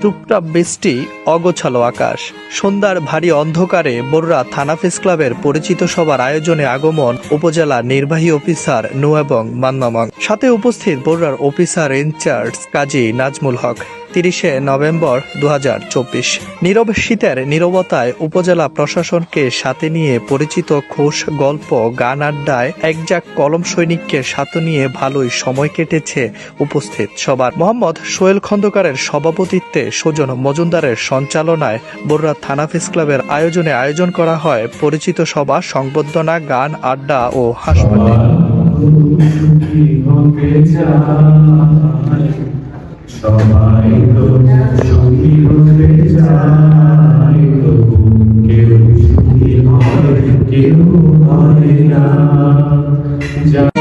টুপটাপ বৃষ্টি, অগোছালো আকাশ, সন্ধ্যার ভারী অন্ধকারে বড়রা থানা ফেস ক্লাবের পরিচিত সবার আয়োজনে আগমন উপজেলা নির্বাহী অফিসার নু এবং মান্নামং সাথে উপস্থিত বড়রার অফিসার ইনচার্জ কাজী নাজমুল হক। তিরিশে নভেম্বর দু হাজার চব্বিশ। নীরব শীতের নীরবতায় উপজেলা প্রশাসনকে সাথে নিয়ে পরিচিত খোশ গল্প, গান আড্ডায় একজাক কলম সৈনিককে সাথে নিয়ে ভালোই সময় কেটেছে উপস্থিত সবার। মোহাম্মদ সোহেল খন্দকারের সভাপতিত্বে সুজন মজুমদারের সঞ্চালনায় বড়রা থানা প্রেস ক্লাবের আয়োজনে আয়োজন করা হয় পরিচিত সভা, সংবর্ধনা, গান আড্ডা ও হাসপাতাল। কেউ হয় না